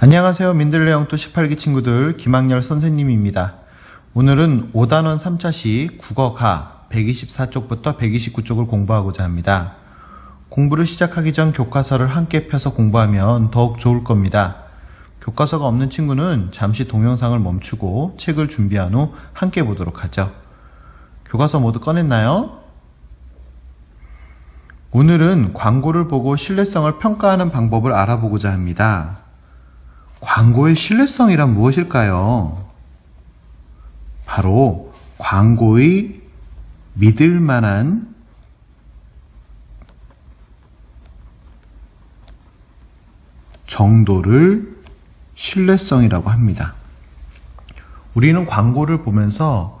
안녕하세요. 민들레 영토 18기 친구들 김학열 선생님입니다. 오늘은 5단원 3차시 국어가 124쪽부터 129쪽을 공부하고자 합니다. 공부를 시작하기 전 교과서를 함께 펴서 공부하면 더욱 좋을 겁니다. 교과서가 없는 친구는 잠시 동영상을 멈추고 책을 준비한 후 함께 보도록 하죠. 교과서 모두 꺼냈나요? 오늘은 광고를 보고 신뢰성을 평가하는 방법을 알아보고자 합니다. 광고의 신뢰성이란 무엇일까요? 바로 광고의 믿을 만한 정도를 신뢰성이라고 합니다. 우리는 광고를 보면서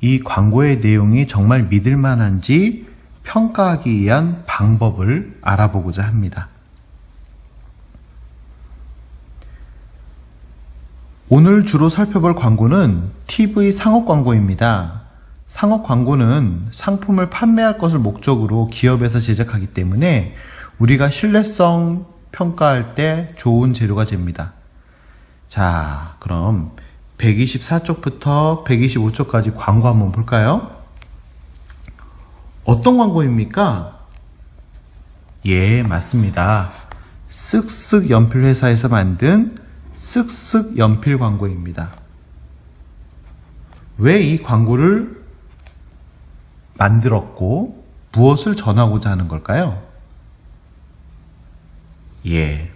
이 광고의 내용이 정말 믿을 만한지 평가하기 위한 방법을 알아보고자 합니다. 오늘 주로 살펴볼 광고는 TV 상업 광고입니다. 상업 광고는 상품을 판매할 것을 목적으로 기업에서 제작하기 때문에 우리가 신뢰성 평가할 때 좋은 재료가 됩니다. 자, 그럼 124쪽부터 125쪽까지 광고 한번 볼까요? 어떤 광고입니까? 예, 맞습니다. 쓱쓱 연필 회사에서 만든 쓱쓱 연필 광고입니다. 왜 이 광고를 만들었고 무엇을 전하고자 하는 걸까요? 예.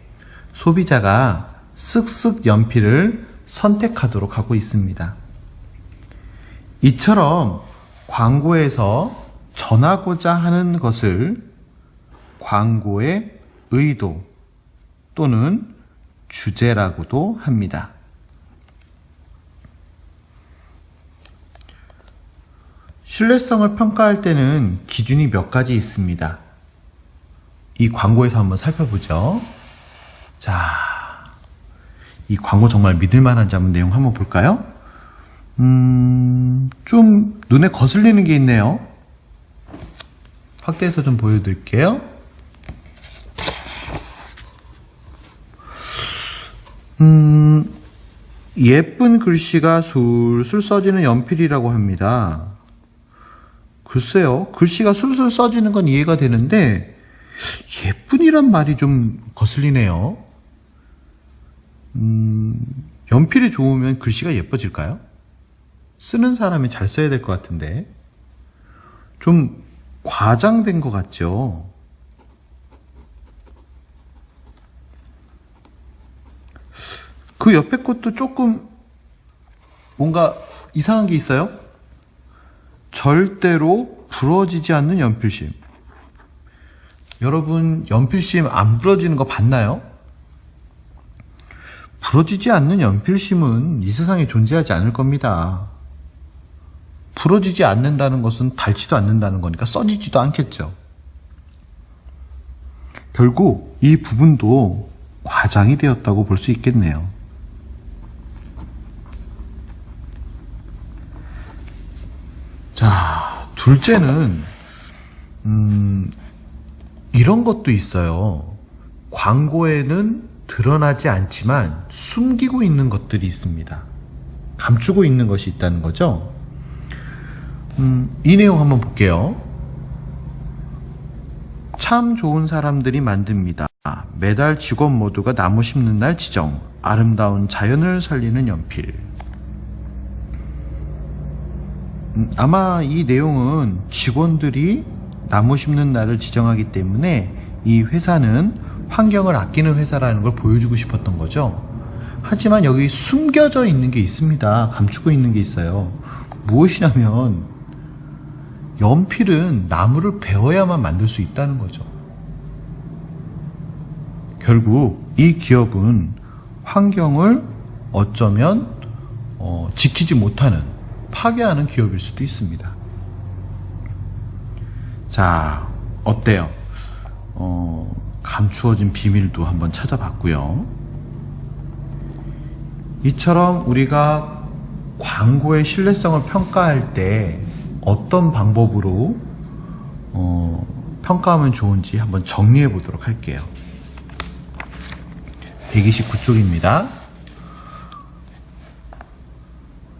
소비자가 쓱쓱 연필을 선택하도록 하고 있습니다. 이처럼 광고에서 전하고자 하는 것을 광고의 의도 또는 주제라고도 합니다. 신뢰성을 평가할 때는 기준이 몇 가지 있습니다. 이 광고에서 한번 살펴보죠. 자, 이 광고 정말 믿을 만한지 한번 내용 한번 볼까요? 음, 좀 눈에 거슬리는 게 있네요. 확대해서 좀 보여드릴게요. 음, 예쁜 글씨가 술술 써지는 연필이라고 합니다. 글쎄요, 글씨가 술술 써지는 건 이해가 되는데, 예쁜이란 말이 좀 거슬리네요. 음, 연필이 좋으면 글씨가 예뻐질까요? 쓰는 사람이 잘 써야 될 것 같은데. 좀 과장된 것 같죠? 그 옆에 것도 조금 뭔가 이상한 게 있어요? 절대로 부러지지 않는 연필심. 여러분, 연필심 안 부러지는 거 봤나요? 부러지지 않는 연필심은 이 세상에 존재하지 않을 겁니다. 부러지지 않는다는 것은 닳지도 않는다는 거니까 써지지도 않겠죠. 결국 이 부분도 과장이 되었다고 볼 수 있겠네요. 자, 둘째는, 음, 이런 것도 있어요. 광고에는 드러나지 않지만 숨기고 있는 것들이 있습니다. 감추고 있는 것이 있다는 거죠. 음, 이 내용 한번 볼게요. 참 좋은 사람들이 만듭니다. 매달 직원 모두가 나무 심는 날 지정. 아름다운 자연을 살리는 연필. 음, 아마 이 내용은 직원들이 나무 심는 날을 지정하기 때문에 이 회사는 환경을 아끼는 회사라는 걸 보여주고 싶었던 거죠. 하지만 여기 숨겨져 있는 게 있습니다. 감추고 있는 게 있어요. 무엇이냐면 연필은 나무를 베어야만 만들 수 있다는 거죠. 결국 이 기업은 환경을 어쩌면 어, 지키지 못하는 파괴하는 기업일 수도 있습니다. 자, 어때요? 어, 감추어진 비밀도 한번 찾아봤고요. 이처럼 우리가 광고의 신뢰성을 평가할 때 어떤 방법으로 어, 평가하면 좋은지 한번 정리해 보도록 할게요. 129쪽입니다.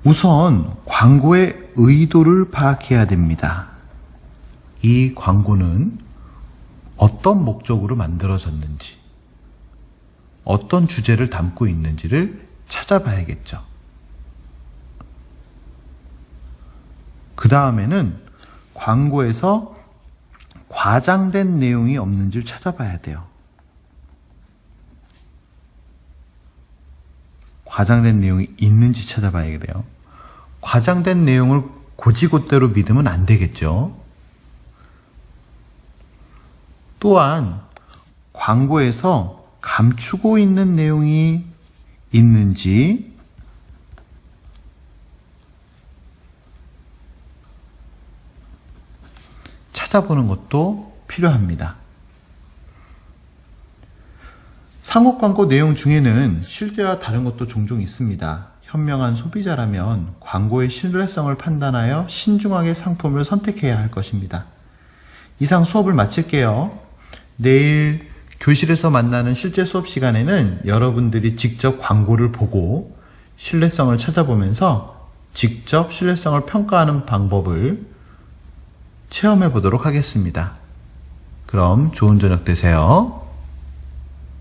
우선 광고의 의도를 파악해야 됩니다. 이 광고는 어떤 목적으로 만들어졌는지, 어떤 주제를 담고 있는지를 찾아봐야겠죠. 그 다음에는 광고에서 과장된 내용이 없는지를 찾아봐야 돼요. 과장된 내용이 있는지 찾아봐야 돼요. 과장된 내용을 고지고대로 믿으면 안 되겠죠. 또한 광고에서 감추고 있는 내용이 있는지 찾아보는 것도 필요합니다. 상업 광고 내용 중에는 실제와 다른 것도 종종 있습니다. 현명한 소비자라면 광고의 신뢰성을 판단하여 신중하게 상품을 선택해야 할 것입니다. 이상 수업을 마칠게요. 내일 교실에서 만나는 실제 수업 시간에는 여러분들이 직접 광고를 보고 신뢰성을 찾아보면서 직접 신뢰성을 평가하는 방법을 체험해 보도록 하겠습니다. 그럼 좋은 저녁 되세요.